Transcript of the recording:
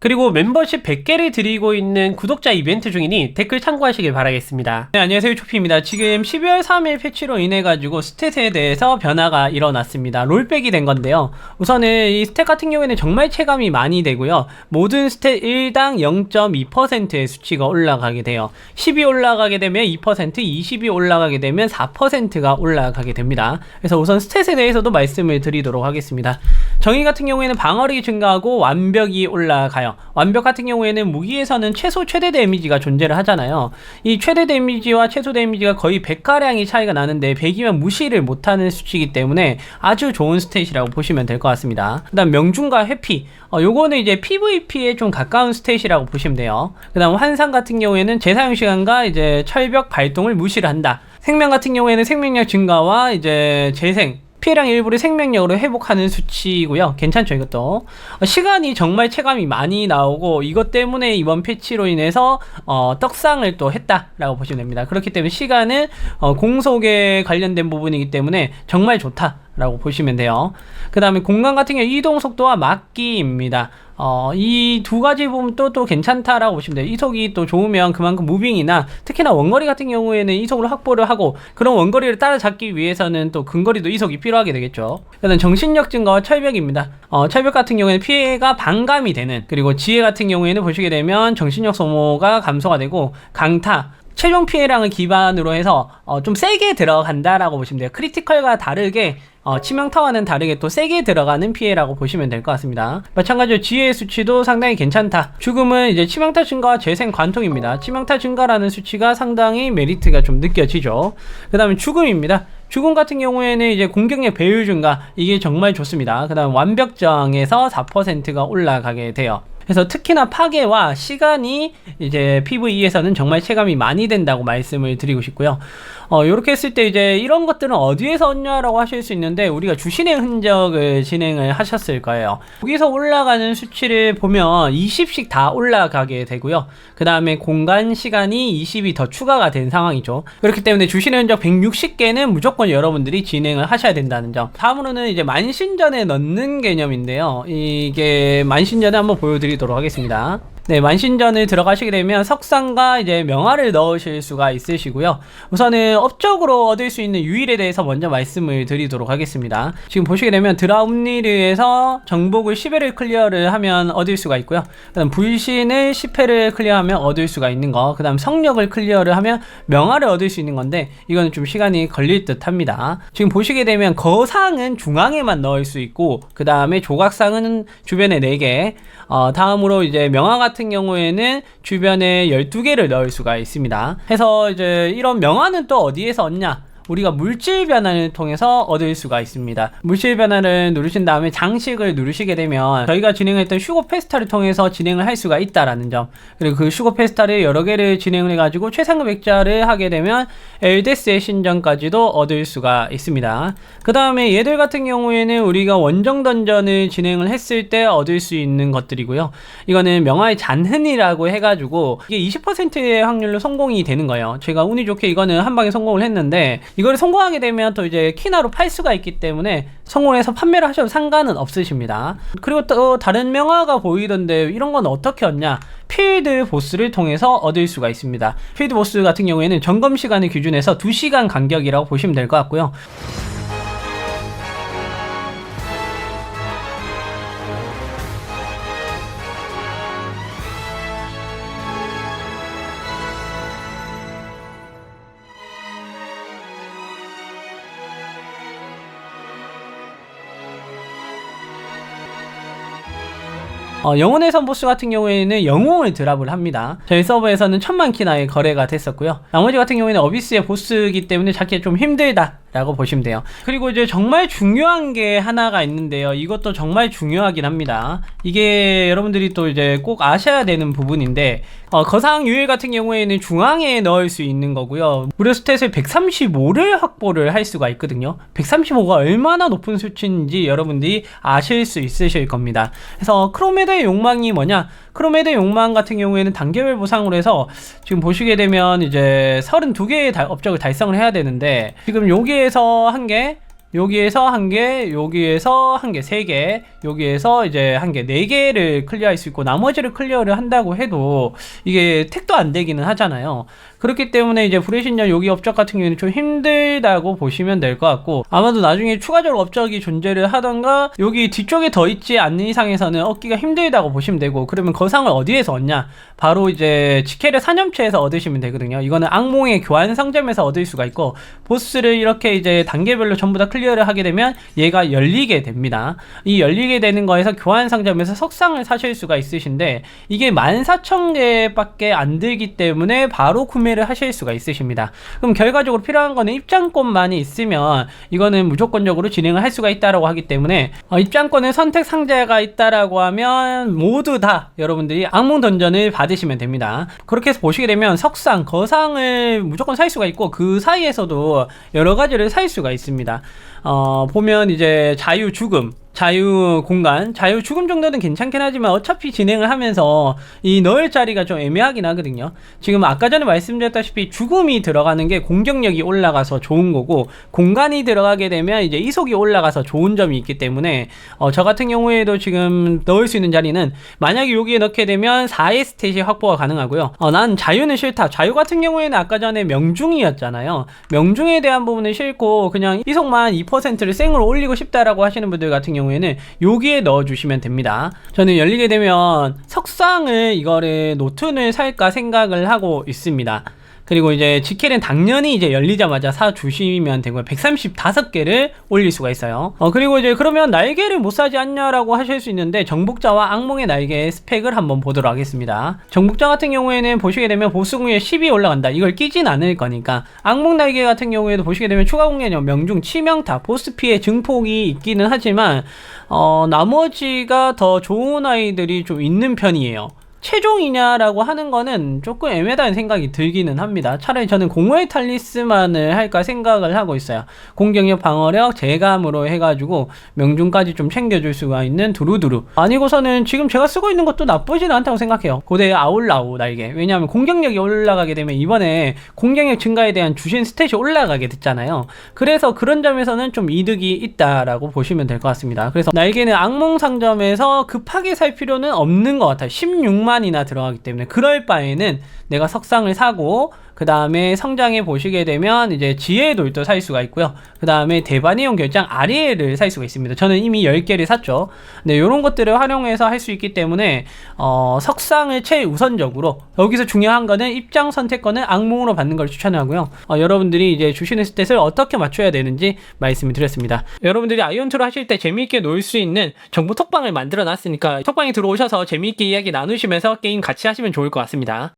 그리고 멤버십 100개를 드리고 있는 구독자 이벤트 중이니 댓글 참고하시길 바라겠습니다. 네, 안녕하세요. 초피입니다. 지금 12월 3일 패치로 인해가지고 스탯에 대해서 변화가 일어났습니다. 롤백이 된 건데요. 우선은 이 스탯 같은 경우에는 정말 체감이 많이 되고요. 모든 스탯 1당 0.2%의 수치가 올라가게 돼요. 10이 올라가게 되면 2%, 20이 올라가게 되면 4%가 올라가게 됩니다. 그래서 우선 스탯에 대해서도 말씀을 드리도록 하겠습니다. 정의 같은 경우에는 방어력이 증가하고 완벽이 올라가요. 완벽 같은 경우에는 무기에서는 최소 최대 데미지가 존재를 하잖아요. 이 최대 데미지와 최소 데미지가 거의 100가량이 차이가 나는데 100이면 무시를 못하는 수치이기 때문에 아주 좋은 스탯이라고 보시면 될 것 같습니다. 그 다음 명중과 회피. 어, 요거는 이제 PVP에 좀 가까운 스탯이라고 보시면 돼요. 그 다음 환상 같은 경우에는 재사용 시간과 이제 철벽 발동을 무시를 한다. 생명 같은 경우에는 생명력 증가와 이제 재생 피해량 일부를 생명력으로 회복하는 수치고요. 괜찮죠, 이것도. 어, 시간이 정말 체감이 많이 나오고 이것 때문에 이번 패치로 인해서 어, 떡상을 또 했다라고 보시면 됩니다. 그렇기 때문에 시간은 어, 공속에 관련된 부분이기 때문에 정말 좋다. 라고 보시면 돼요. 그 다음에 공간 같은 경우 이동 속도와 막기입니다. 어, 이 두 가지 부분도 또 괜찮다라고 보시면 돼요. 이속이 또 좋으면 그만큼 무빙이나 특히나 원거리 같은 경우에는 이속을 확보를 하고 그런 원거리를 따라잡기 위해서는 또 근거리도 이속이 필요하게 되겠죠. 그다음 정신력 증가와 철벽입니다. 어, 철벽 같은 경우에는 피해가 반감이 되는 그리고 지혜 같은 경우에는 보시게 되면 정신력 소모가 감소가 되고 강타 최종 피해량을 기반으로 해서 어, 좀 세게 들어간다라고 보시면 돼요. 크리티컬과 다르게 어, 치명타와는 다르게 또 세게 들어가는 피해라고 보시면 될 것 같습니다. 마찬가지로 지혜 수치도 상당히 괜찮다. 죽음은 이제 치명타 증가와 재생 관통입니다. 치명타 증가라는 수치가 상당히 메리트가 좀 느껴지죠. 그 다음에 죽음입니다. 죽음 같은 경우에는 이제 공격력 배율 증가 이게 정말 좋습니다. 그 다음 완벽정에서 4%가 올라가게 돼요. 그래서 특히나 파괴와 시간이 이제 PVE에서는 정말 체감이 많이 된다고 말씀을 드리고 싶고요. 어, 요렇게 했을 때 이제 이런 것들은 어디에서 얻냐라고 하실 수 있는데 우리가 주신행 흔적을 진행을 하셨을 거예요. 여기서 올라가는 수치를 보면 20씩 다 올라가게 되고요. 그 다음에 공간 시간이 20이 더 추가가 된 상황이죠. 그렇기 때문에 주신행 흔적 160개는 무조건 여러분들이 진행을 하셔야 된다는 점. 다음으로는 이제 만신전에 넣는 개념인데요. 이게 만신전에 한번 보여드리도록 하겠습니다. 네, 만신전을 들어가시게 되면 석상과 이제 명화를 넣으실 수가 있으시고요. 우선은 업적으로 얻을 수 있는 유일에 대해서 먼저 말씀을 드리도록 하겠습니다. 지금 보시게 되면 드라움니르에서 정복을 10회를 클리어를 하면 얻을 수가 있고요. 그다음 불신을 10회를 클리어하면 얻을 수가 있는 거. 그다음 성력을 클리어를 하면 명화를 얻을 수 있는 건데 이거는 좀 시간이 걸릴 듯합니다. 지금 보시게 되면 거상은 중앙에만 넣을 수 있고 그 다음에 조각상은 주변에 4개. 어, 다음으로 이제 명화 같은 경우에는 주변에 12개를 넣을 수가 있습니다. 해서 이제 이런 명화는 또 어디에서 얻냐? 우리가 물질 변환을 통해서 얻을 수가 있습니다. 물질 변환을 누르신 다음에 장식을 누르시게 되면 저희가 진행했던 슈고 페스타를 통해서 진행을 할 수가 있다라는 점 그리고 그 슈고 페스타를 여러 개를 진행을 해가지고 최상급 액자를 하게 되면 엘데스의 신전까지도 얻을 수가 있습니다. 그 다음에 얘들 같은 경우에는 우리가 원정 던전을 진행을 했을 때 얻을 수 있는 것들이고요. 이거는 명화의 잔흔이라고 해가지고 이게 20%의 확률로 성공이 되는 거예요. 제가 운이 좋게 이거는 한 방에 성공을 했는데 이걸 성공하게 되면 또 이제 키나로 팔 수가 있기 때문에 성공해서 판매를 하셔도 상관은 없으십니다. 그리고 또 다른 명화가 보이던데 이런 건 어떻게 얻냐? 필드 보스를 통해서 얻을 수가 있습니다. 필드 보스 같은 경우에는 점검 시간을 기준해서 2시간 간격이라고 보시면 될 것 같고요. 어, 영혼의 선보스 같은 경우에는 영웅을 드랍을 합니다. 저희 서버에서는 천만 키나의 거래가 됐었고요. 나머지 같은 경우에는 어비스의 보스이기 때문에 잡기 좀 힘들다. 라고 보시면 돼요. 그리고 이제 정말 중요한 게 하나가 있는데요. 이것도 정말 중요하긴 합니다. 이게 여러분들이 또 이제 꼭 아셔야 되는 부분인데, 어, 거상 유일 같은 경우에는 중앙에 넣을 수 있는 거고요. 무료 스탯을 135를 확보를 할 수가 있거든요. 135가 얼마나 높은 수치인지 여러분들이 아실 수 있으실 겁니다. 그래서 크로메드의 욕망이 뭐냐? 크로메드 욕망 같은 경우에는 단계별 보상으로 해서 지금 보시게 되면 이제 32개의 달, 업적을 달성을 해야 되는데 지금 여기에서 한게 여기에서 한 개, 여기에서 한 개, 세 개, 여기에서 이제 한 개, 네 개를 클리어할 수 있고 나머지를 클리어를 한다고 해도 이게 택도 안 되기는 하잖아요. 그렇기 때문에 이제 브레신년 여기 업적 같은 경우에는 좀 힘들다고 보시면 될 것 같고 아마도 나중에 추가적으로 업적이 존재를 하던가 여기 뒤쪽에 더 있지 않는 이상에서는 얻기가 힘들다고 보시면 되고 그러면 거상을 어디에서 얻냐? 바로 이제 지켈의 사념체에서 얻으시면 되거든요. 이거는 악몽의 교환 상점에서 얻을 수가 있고 보스를 이렇게 이제 단계별로 전부 다 클리어를 하게 되면 얘가 열리게 됩니다. 이 열리게 되는 거에서 교환 상점에서 석상을 사실 수가 있으신데 이게 14,000개밖에 안 들기 때문에 바로 구매 를 하실 수가 있으십니다 그럼 결과적으로 필요한 거는 입장권만이 있으면 이거는 무조건적으로 진행을 할 수가 있다라고 하기 때문에 어, 입장권의 선택 상자가 있다라고 하면 모두 다 여러분들이 악몽 던전을 받으시면 됩니다. 그렇게 해서 보시게 되면 석상, 거상을 무조건 살 수가 있고 그 사이에서도 여러 가지를 살 수가 있습니다. 어, 보면 이제 자유 죽음 자유 공간, 자유 죽음 정도는 괜찮긴 하지만 어차피 진행을 하면서 이 넣을 자리가 좀 애매하긴 하거든요. 지금 아까 전에 말씀드렸다시피 죽음이 들어가는 게 공격력이 올라가서 좋은 거고 공간이 들어가게 되면 이제 이속이 올라가서 좋은 점이 있기 때문에 어, 저 같은 경우에도 지금 넣을 수 있는 자리는 만약에 여기에 넣게 되면 4의 스탯이 확보가 가능하고요. 어, 난 자유는 싫다. 자유 같은 경우에는 아까 전에 명중이었잖아요. 명중에 대한 부분은 싫고 그냥 이속만 2%를 생으로 올리고 싶다라고 하시는 분들 같은 경우 경우에는 여기에 넣어주시면 됩니다. 저는 열리게 되면 석상을 이거를 노튼을 살까 생각을 하고 있습니다. 그리고 이제 지켈은 당연히 이제 열리자마자 사 주시면 되고요. 135개를 올릴 수가 있어요. 어, 그리고 이제 그러면 날개를 못 사지 않냐라고 하실 수 있는데 정복자와 악몽의 날개의 스펙을 한번 보도록 하겠습니다. 정복자 같은 경우에는 보시게 되면 보스궁에 10이 올라간다. 이걸 끼진 않을 거니까. 악몽 날개 같은 경우에도 보시게 되면 추가 공개력, 명중, 치명타, 보스 피해 증폭이 있기는 하지만 어, 나머지가 더 좋은 아이들이 좀 있는 편이에요. 최종이냐라고 하는 거는 조금 애매하다는 생각이 들기는 합니다. 차라리 저는 공허의 탈리스만을 할까 생각을 하고 있어요. 공격력, 방어력, 재감으로 해가지고 명중까지 좀 챙겨줄 수가 있는 두루두루. 아니고서는 지금 제가 쓰고 있는 것도 나쁘지는 않다고 생각해요. 고대 아울라우 날개. 왜냐하면 공격력이 올라가게 되면 이번에 공격력 증가에 대한 주신 스탯이 올라가게 됐잖아요. 그래서 그런 점에서는 좀 이득이 있다라고 보시면 될 것 같습니다. 그래서 날개는 악몽 상점에서 급하게 살 필요는 없는 것 같아요. 16만 10만이나 들어가기 때문에 그럴 바에는 내가 석상을 사고 그 다음에 성장해 보시게 되면 이제 지혜의 돌도 살 수가 있고요. 그 다음에 대반이용 결장 아리에를 살 수가 있습니다. 저는 이미 10개를 샀죠. 네, 이런 것들을 활용해서 할 수 있기 때문에 어, 석상을 최우선적으로 여기서 중요한 거는 입장 선택권을 악몽으로 받는 걸 추천하고요. 어, 여러분들이 이제 주시는 스탯을 어떻게 맞춰야 되는지 말씀을 드렸습니다. 여러분들이 아이언트로 하실 때 재미있게 놀 수 있는 정보 톡방을 만들어 놨으니까 톡방에 들어오셔서 재미있게 이야기 나누시면서 게임 같이 하시면 좋을 것 같습니다.